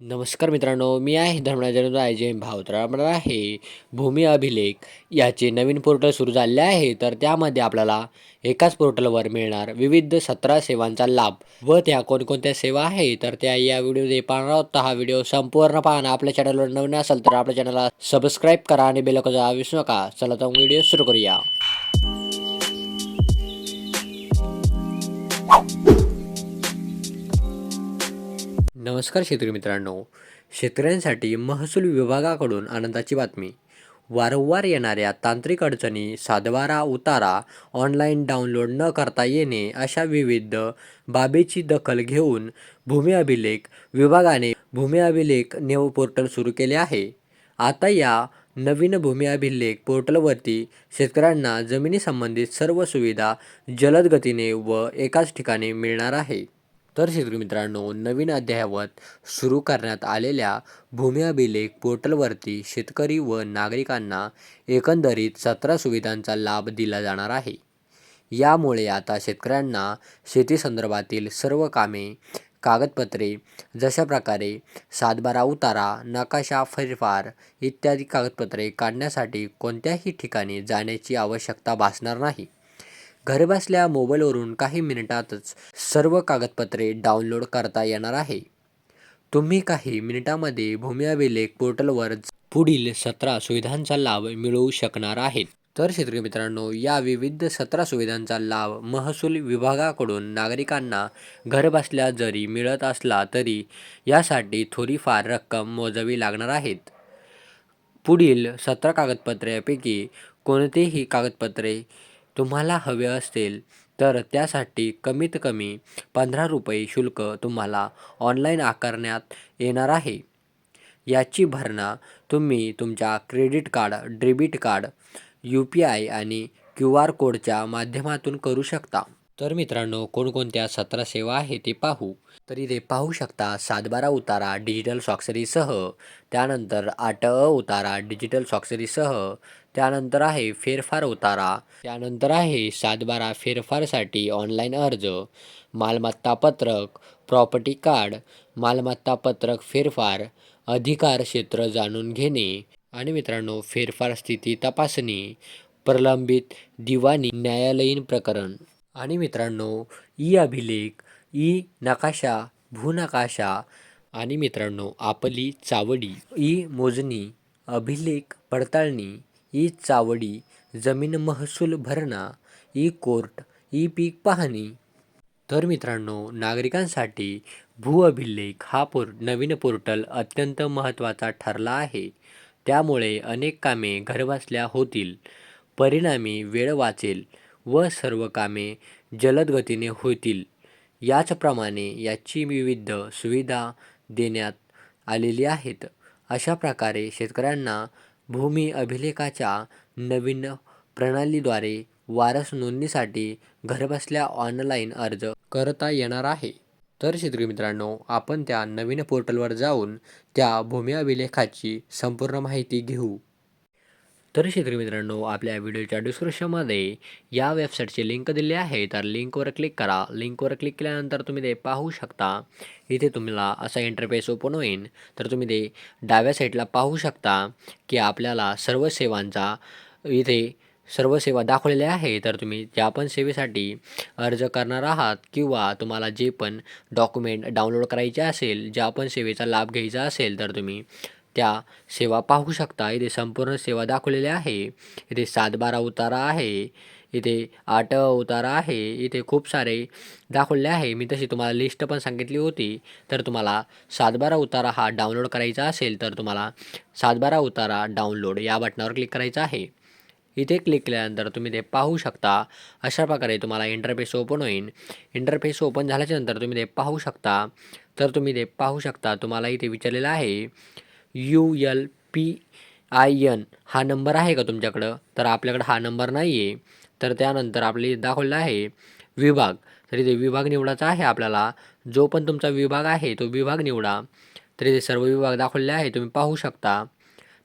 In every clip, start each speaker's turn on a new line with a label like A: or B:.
A: नमस्कार मित्रांनो मी आहे धर्मराजन आय जे भावतरा आपण आहे भूमी अभिलेख. याचे नवीन पोर्टल सुरू झाले आहे तर त्यामध्ये आपल्याला एकाच पोर्टलवर मिळणार विविध सतरा सेवांचा लाभ व त्या कोणकोणत्या सेवा आहे तर त्या या व्हिडिओमध्ये पाहणार आहोत. हा व्हिडिओ संपूर्ण पाहणं. आपल्या चॅनलवर नवीन असेल तर आपल्या चॅनलला सबस्क्राईब करा आणि बेलकजा विसरू नका. चला तर व्हिडिओ सुरू करूया. नमस्कार शेतकरी मित्रांनो. शेतकऱ्यांसाठी महसूल विभागाकडून आनंदाची बातमी. वारंवार येणाऱ्या तांत्रिक अडचणी सातबारा उतारा ऑनलाईन डाउनलोड न करता येणे अशा विविध बाबीची दखल घेऊन भूमी अभिलेख विभागाने भूमी अभिलेख नेव पोर्टल सुरू केले आहे. आता या नवीन भूमी अभिलेख पोर्टलवरती शेतकऱ्यांना जमिनीसंबंधित सर्व सुविधा जलद गतीने व एकाच ठिकाणी मिळणार आहे. तर शेतकरी मित्रांनो नवीन अद्ययावत सुरू करण्यात आलेल्या भूमी अभिलेख पोर्टलवरती शेतकरी व नागरिकांना एकंदरीत सतरा सुविधांचा लाभ दिला जाणार आहे. यामुळे आता शेतकऱ्यांना शेतीसंदर्भातील सर्व कामे कागदपत्रे जशा प्रकारे सातबारा उतारा नकाशा फेरफार इत्यादी कागदपत्रे काढण्यासाठी कोणत्याही ठिकाणी जाण्याची आवश्यकता भासणार नाही. घरबसल्या मोबाईलवरून काही मिनिटातच सर्व कागदपत्रे डाउनलोड करता येणार आहे. तुम्ही काही मिनिटांमध्ये भूमी अभिलेख पोर्टलवर पुढील सतरा सुविधांचा लाभ मिळवू शकणार आहेत. तर शेतकरी मित्रांनो या विविध सतरा सुविधांचा लाभ महसूल विभागाकडून नागरिकांना घरबसल्या जरी मिळत असला तरी यासाठी थोडीफार रक्कम मोजावी लागणार आहेत. पुढील सतरा कागदपत्रेपैकी कोणतेही कागदपत्रे तुम्हाला हवे असतील तर त्यासाठी कमीत कमी पंधरा रुपये शुल्क तुम्हाला ऑनलाईन आकारण्यात येणार आहे. याची भरणा तुम्ही तुमच्या credit card debit card U P I आणि क्यू आर कोडच्या माध्यमातून करू शकता. तर मित्रांनो कोणकोणत्या सतरा सेवा आहे ते पाहू. तर इथे पाहू शकता सातबारा उतारा डिजिटल स्वाक्षरीसह त्यानंतर आठ अ उतारा डिजिटल स्वाक्षरीसह त्यानंतर आहे फेरफार उतारा त्यानंतर आहे सातबारा फेरफारसाठी ऑनलाईन अर्ज मालमत्ता पत्रक प्रॉपर्टी कार्ड मालमत्ता पत्रक फेरफार अधिकार क्षेत्र जाणून घेणे आणि मित्रांनो फेरफार स्थिती तपासणी प्रलंबित दिवाणी न्यायालयीन प्रकरण. आणि मित्रांनो ई अभिलेख ई नकाशा भूनकाशा आणि मित्रांनो आपली चावडी ई मोजणी अभिलेख पडताळणी ई चावडी जमीन महसूल भरणा ई कोर्ट ई पीक पाहणी. तर मित्रांनो नागरिकांसाठी भू अभिलेख हा पोर नवीन पोर्टल अत्यंत महत्त्वाचा ठरला आहे. त्यामुळे अनेक कामे घरबसल्या होतील. परिणामी वेळ वाचेल. व सर्व कामे जलद गतीने होतील. याचप्रमाणे याची विविध सुविधा देण्यात आलेली आहेत. अशा प्रकारे शेतकऱ्यांना भूमी अभिलेखाच्या नवीन प्रणालीद्वारे वारस नोंदणीसाठी घरबसल्या ऑनलाईन अर्ज करता येणार आहे. तर शेतकरी मित्रांनो आपण त्या नवीन पोर्टलवर जाऊन त्या भूमी अभिलेखाची संपूर्ण माहिती घेऊ. तर शेतकरी मित्रांनो आपल्या व्हिडिओच्या डिस्क्रिप्शनमध्ये या वेबसाईटची लिंक दिली आहे तर लिंकवर क्लिक करा. लिंकवर क्लिक केल्यानंतर तुम्ही ते पाहू शकता. इथे तुम्हाला असा इंटरफेस ओपन होईल. तर तुम्ही ते डाव्या साईडला पाहू शकता की आपल्याला सर्व सेवांचा इथे सर्व सेवा दाखवलेल्या आहे तर तुम्ही ज्या पण सेवेसाठी अर्ज करणार आहात किंवा तुम्हाला जे पण डॉक्युमेंट डाउनलोड करायचे असेल ज्या पण सेवेचा लाभ घ्यायचा असेल तर तुम्ही त्या सेवा पाहू शकता. इथे संपूर्ण सेवा दाखवलेल्या आहे. इथे सातबारा उतारा आहे. इथे आठ उतारा आहे. इथे खूप सारे दाखवले आहे. मी तशी तुम्हाला लिस्ट पण सांगितली होती. तर तुम्हाला सातबारा उतारा हा डाउनलोड करायचा असेल तर तुम्हाला सातबारा उतारा डाउनलोड या बटनावर क्लिक करायचं आहे. इथे क्लिक केल्यानंतर तुम्ही ते पाहू शकता. अशा प्रकारे तुम्हाला इंटरफेस ओपन होईल. इंटरफेस ओपन झाल्याच्यानंतर तुम्ही ते पाहू शकता. तर तुम्ही ते पाहू शकता. तुम्हाला इथे विचारलेलं आहे U L P I N हा नंबर आहे का तुमच्याकडं? तर आपल्याकडं हा नंबर नाही आहे तर त्यानंतर आपले दाखवलेलं आहे विभाग. तर इथे विभाग निवडायचा आहे आपल्याला. जो पण तुमचा विभाग आहे तो विभाग निवडा. तर इथे सर्व विभाग दाखवलेले आहे तुम्ही पाहू शकता.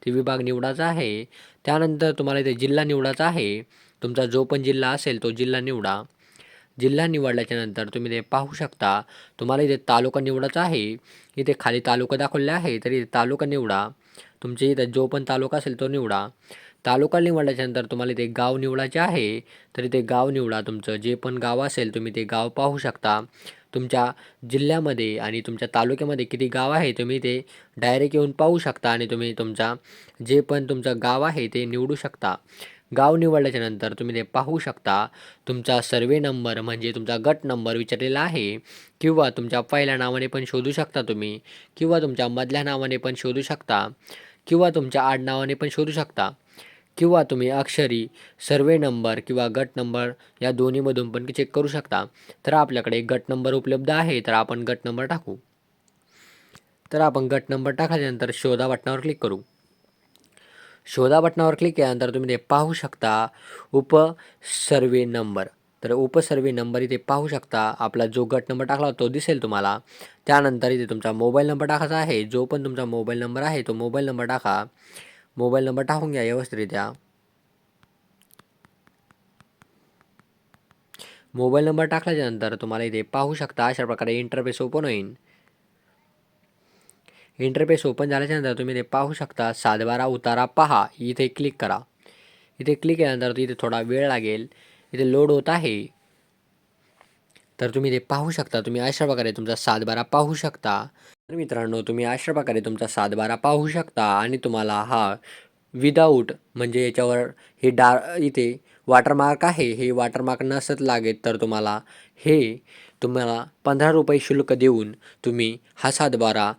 A: ते विभाग निवडायचा आहे. त्यानंतर तुम्हाला इथे जिल्हा निवडायचा आहे. तुमचा जो पण जिल्हा असेल तो जिल्हा निवडा. जिल्हा निवडल्याच्यानंतर तुम्ही ते पाहू शकता. तुम्हाला इथे तालुका निवडायचा आहे. इथे खाली तालुका दाखवलेला आहे. तरी इथे तालुका निवडा. तुमच्या इथं जो पण तालुका असेल तो निवडा. तालुका निवडल्याच्यानंतर तुम्हाला इथे गाव निवडायचे आहे. तर इथे गाव निवडा. तुमचं जे पण गाव असेल तुम्ही ते गाव पाहू शकता. तुमच्या जिल्ह्यामध्ये आणि तुमच्या तालुक्यामध्ये किती गाव आहे तुम्ही ते डायरेक्ट येऊन पाहू शकता आणि तुम्ही तुमचा जे पण तुमचं गाव आहे ते निवडू शकता. गाव निवडल्याच्यानंतर तुम्ही ते पाहू शकता. तुमचा सर्वे नंबर म्हणजे तुमचा गट नंबर विचारलेला आहे किंवा तुमच्या पहिल्या नावाने पण शोधू शकता तुम्ही किंवा तुमच्या मधल्या नावाने पण शोधू शकता किंवा तुमच्या आडनावाने पण शोधू शकता किंवा तुम्ही अक्षरी सर्वे नंबर किंवा गट नंबर या दोन्हीमधून पण चेक करू शकता. तर आपल्याकडे गट नंबर उपलब्ध आहे. तर आपण गट नंबर टाकू. तर आपण गट नंबर टाकल्यानंतर शोधा बटणावर क्लिक करू. शोधा बटनावर क्लिक केल्यानंतर तुम्ही ते पाहू शकता उप सर्वे नंबर. तर उप सर्वे नंबर इथे पाहू शकता. आपला जो गट नंबर टाकला तो दिसेल तुम्हाला. त्यानंतर इथे तुमचा मोबाईल नंबर टाकायचा आहे. जो पण तुमचा मोबाईल नंबर आहे तो मोबाईल नंबर टाका. मोबाईल नंबर टाकून घ्या व्यवस्थितरित्या. मोबाईल नंबर टाकल्याच्यानंतर तुम्हाला इथे पाहू शकता. अशा प्रकारे इंटरफेस ओपन होईल इंटरफेस ओपन झाल्याच्यानंतर तुम्ही ते पाहू शकता. सातबारा उतारा पहा. इथे क्लिक करा. इथे क्लिक केल्यानंतर इथे थोडा वेळ लागेल. इथे लोड होत आहे. तर तुम्ही ते पाहू शकता. तुम्ही अशा प्रकारे तुमचा सातबारा पाहू शकता. तर मित्रांनो तुम्ही अशा प्रकारे तुमचा सातबारा पाहू शकता आणि तुम्हाला हा विदाऊट म्हणजे याच्यावर हे डा इथे वॉटरमार्क आहे. हे वॉटरमार्क नसत लागेल तर तुम्हाला हे तुम्हाला पंधरा रुपये शुल्क देऊन तुम्ही हा सातबारा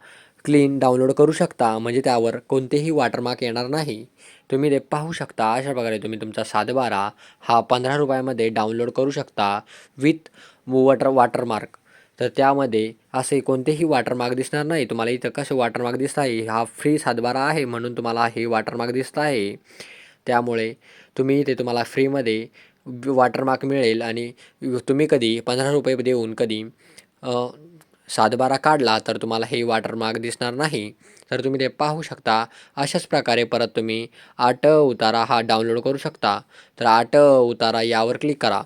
A: क्लीन डाउनलोड करू शकता. म्हणजे त्यावर कोणतेही वॉटरमार्क येणार नाही. तुम्ही ते पाहू शकता. अशा प्रकारे तुम्ही तुमचा सातबारा हा पंधरा रुपयामध्ये डाउनलोड करू शकता विथ वॉटर वॉटरमार्क तर त्यामध्ये असे कोणतेही वॉटरमार्क दिसणार नाही. तुम्हाला इथं कसं वॉटरमार्क दिसत आहे हा फ्री सातबारा आहे म्हणून तुम्हाला हे वॉटरमार्क दिसत आहे. त्यामुळे तुम्ही इथे तुम्हाला फ्रीमध्ये वॉटरमार्क मिळेल आणि तुम्ही कधी पंधरा रुपये देऊन कधी सातबारा काढला तर तुम्हाला हे वॉटरमार्क दिसणार नाही. तर तुम्ही ते पाहू शकता. अशाच प्रकारे परत तुम्ही आट उतारा हा डाउनलोड करू शकता. तर आट उतारा यावर क्लिक करा.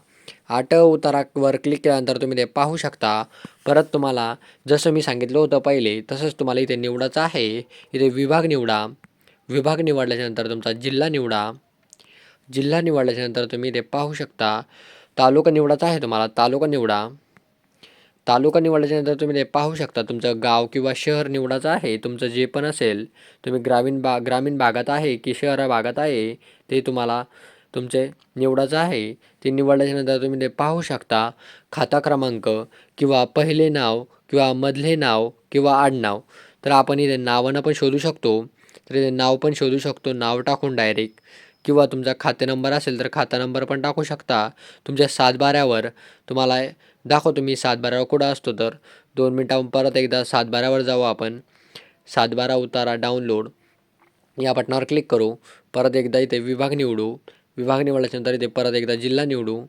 A: आट उतारावर क्लिक केल्यानंतर तुम्ही ते पाहू शकता. परत तुम्हाला जसं मी सांगितलं होतं पहिले तसंच तुम्हाला इथे निवडायचं आहे. इथे विभाग निवडा. विभाग निवडल्याच्यानंतर तुमचा जिल्हा निवडा. जिल्हा निवडल्याच्यानंतर तुम्ही ते पाहू शकता. तालुका निवडायचा आहे तुम्हाला. तालुका निवडा. तालुका निवडल्याच्यानंतर तुम्ही ते पाहू शकता. तुमचं गाव किंवा शहर निवडायचं आहे तुमचं जे पण असेल तुम्ही ग्रामीण बा ग्रामीण भागात आहे की शहरा भागात आहे ते तुम्हाला तुमचे निवडायचं आहे. ते निवडल्याच्यानंतर तुम्ही ते पाहू शकता. खाता क्रमांक किंवा पहिले नाव किंवा मधले नाव किंवा आडनाव. तर आपण इथे नावानं पण शोधू शकतो. तर इथे नाव पण शोधू शकतो. नाव टाकून डायरेक्ट किंवा तुमचा खाते नंबर असेल तर खाता नंबर पण टाकू शकता. तुमच्या सातबाऱ्यावर तुम्हाला दाखवतो मी सातबाऱ्यावर कुठं असतो तर? दोन मिनटाहून परत एकदा सातबाऱ्यावर जाऊ आपण. सातबारा उतारा डाउनलोड या बटनावर क्लिक करू. परत एकदा इथे विभाग निवडू. विभाग निवडल्याच्यानंतर इथे परत एकदा जिल्हा निवडू.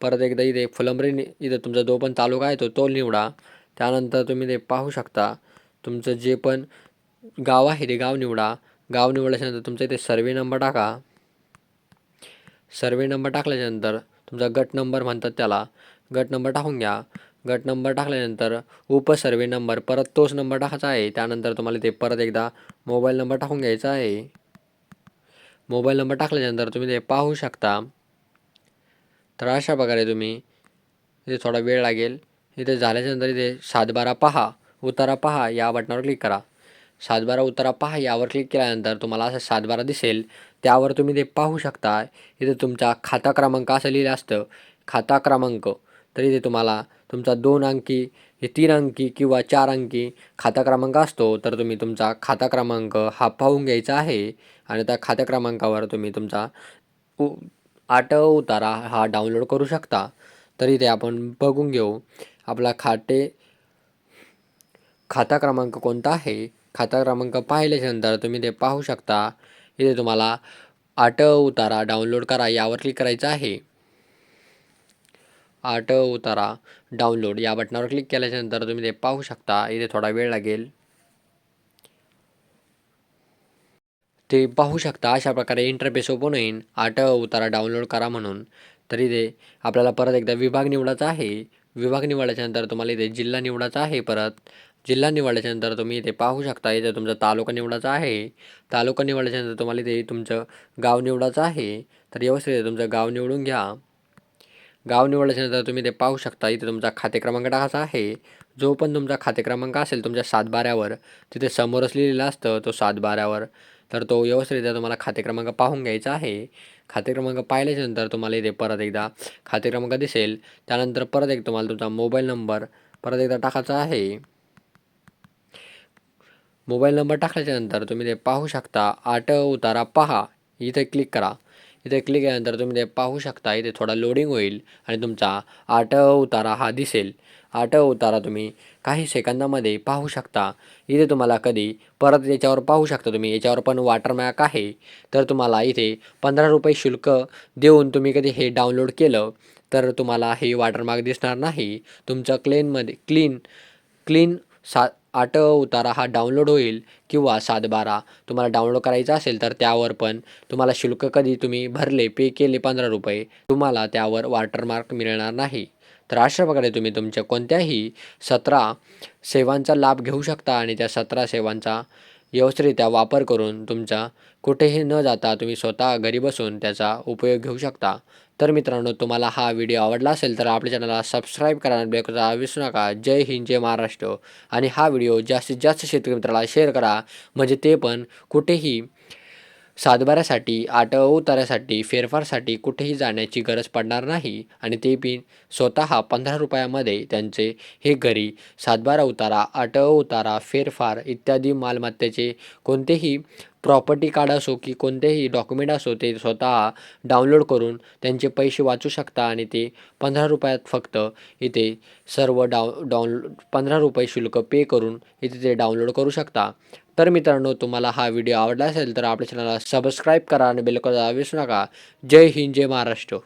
A: परत एकदा इथे फुलंब्री नि इथं तुमचा जो पण तालुका आहे तो तो निवडा. त्यानंतर तुम्ही ते पाहू शकता. तुमचं जे पण गाव आहे ते गाव निवडा. गाव निवडल्याच्यानंतर तुमचा इथे सर्वे नंबर टाका. सर्वे नंबर टाकल्याच्यानंतर तुमचा गट नंबर म्हणतात त्याला. गट नंबर टाकून घ्या. गट नंबर टाकल्यानंतर उपसर्वे नंबर परत तोच नंबर टाकायचा आहे. त्यानंतर तुम्हाला ते परत एकदा मोबाईल नंबर टाकून घ्यायचा आहे. मोबाईल नंबर टाकल्यानंतर तुम्ही ते पाहू शकता. तर अशा प्रकारे तुम्ही इथे थोडा वेळ लागेल. इथे झाल्याच्यानंतर इथे सातबारा पहा उतारा पहा या बटनावर क्लिक करा. सातबारा उतारा पहा यावर क्लिक केल्यानंतर तुम्हाला असं सातबारा दिसेल. त्यावर तुम्ही ते पाहू शकता. इथे तुमचा खाता क्रमांक असं लिहिलं असतं. खाता क्रमांक तरी ते तुम्हाला तुमचा दोन अंकी हे तीन अंकी किंवा चार अंकी खाता क्रमांक असतो तर तुम्ही तुमचा खाता क्रमांक हा पाहून घ्यायचा आहे. आणि त्या खात्या क्रमांकावर तुम्ही तुमचा उ आट उतारा हा डाउनलोड करू शकता. तरी ते आपण बघून घेऊ. आपला खाते खाता क्रमांक कोणता आहे? खाता क्रमांक पाहिल्याच्यानंतर तुम्ही ते पाहू शकता. इथे तुम्हाला आट उतारा डाउनलोड करा यावर क्लिक करायचं आहे. आट उतारा डाउनलोड. या बटनावर क्लिक केल्याच्यानंतर तुम्ही ते पाहू शकता. इथे थोडा वेळ लागेल. ते पाहू शकता अशा प्रकारे इंटरफेस ओपन होईन. आट उतारा डाउनलोड करा म्हणून. तर इथे आपल्याला परत एकदा विभाग निवडायचा आहे. विभाग निवडल्याच्यानंतर तुम्हाला इथे जिल्हा निवडायचा आहे परत. जिल्हा निवडल्याच्यानंतर तुम्ही इथे पाहू शकता इथे तुमचा तालुका निवडायचा आहे. तालुका निवडल्याच्यानंतर तुम्हाला इथे तुमचं गाव निवडायचं आहे. तर व्यवस्थित तुमचं गाव निवडून घ्या. गाव निवडल्याच्यानंतर तुम्ही ते पाहू शकता. इथे तुमचा खाते क्रमांक टाकायचा आहे. जो पण तुमचा खाते क्रमांक असेल तुमच्या सातबाऱ्यावर तिथे समोरच लिहिलेला असतं तो सातबाऱ्यावर तर तो व्यवस्थितरित्या तुम्हाला खाते क्रमांक पाहून घ्यायचा आहे. खाते क्रमांक पाहिल्याच्यानंतर तुम्हाला इथे परत एकदा खाते क्रमांक दिसेल. त्यानंतर परत एक तुम्हाला तुमचा मोबाईल नंबर परत एकदा टाकायचा आहे. मोबाईल नंबर टाकल्याच्यानंतर तुम्ही ते पाहू शकता. आठ उतारा पहा. इथे क्लिक करा. इथे क्लिक केल्यानंतर तुम्ही ते पाहू शकता इथे थोडा लोडिंग होईल आणि तुमचा आठ उतारा हा दिसेल. आठ उतारा तुम्ही काही सेकंदामध्ये पाहू शकता. इथे तुम्हाला कधी परत याच्यावर पाहू शकता तुम्ही याच्यावर पण वॉटरमॅक आहे. तर तुम्हाला इथे पंधरा रुपये शुल्क देऊन तुम्ही कधी हे डाउनलोड केलं तर तुम्हाला हे वॉटरमार्क दिसणार नाही. तुमचं क्लेनमध्ये क्लीन क्लीन सा आठ उतारा हा डाउनलोड होईल किंवा सातबारा तुम्हाला डाउनलोड करायचा असेल तर त्यावर पण तुम्हाला शुल्क कधी तुम्ही भरले पे केले पंधरा रुपये तुम्हाला त्यावर वॉटरमार्क मिळणार नाही. तर अशा प्रकारे तुम्ही तुमच्या कोणत्याही सतरा सेवांचा लाभ घेऊ शकता आणि त्या सतरा सेवांचा व्यवस्थितरित्या वापर करून तुमचा कुठेही न जाता तुम्ही स्वतः घरी बसून त्याचा उपयोग घेऊ शकता. तर मित्रांनो तुम्हाला हा व्हिडिओ आवडला असेल तर आपल्या चॅनलला सबस्क्राईब करायला बेकरा विसरू नका. जय हिंद जय महाराष्ट्र. आणि हा व्हिडिओ जास्तीत जास्त शेतकरी मित्राला शेअर करा. म्हणजे ते पण कुठेही सातबाऱ्यासाठी आठ फेरफारसाठी कुठेही जाण्याची गरज पडणार नाही. आणि ते बी स्वतः पंधरा रुपयामध्ये त्यांचे हे घरी सातबारा उतारा आठ उतारा फेरफार इत्यादी मालमत्तेचे कोणतेही प्रॉपर्टी कार्ड असो की कोणतेही डॉक्युमेंट असो ते स्वतः डाउनलोड करून त्यांचे पैसे वाचू शकता आणि ते पंधरा रुपयात फक्त इथे सर्व डाउ डाउनलोड पंधरा रुपये शुल्क पे करून इथे ते डाउनलोड करू शकता. तर मित्रांनो तुम्हाला हा व्हिडिओ आवडला असेल तर आपल्या चॅनलला सबस्क्राईब करा आणि बेल विसरू नका. जय हिंद जय महाराष्ट्र.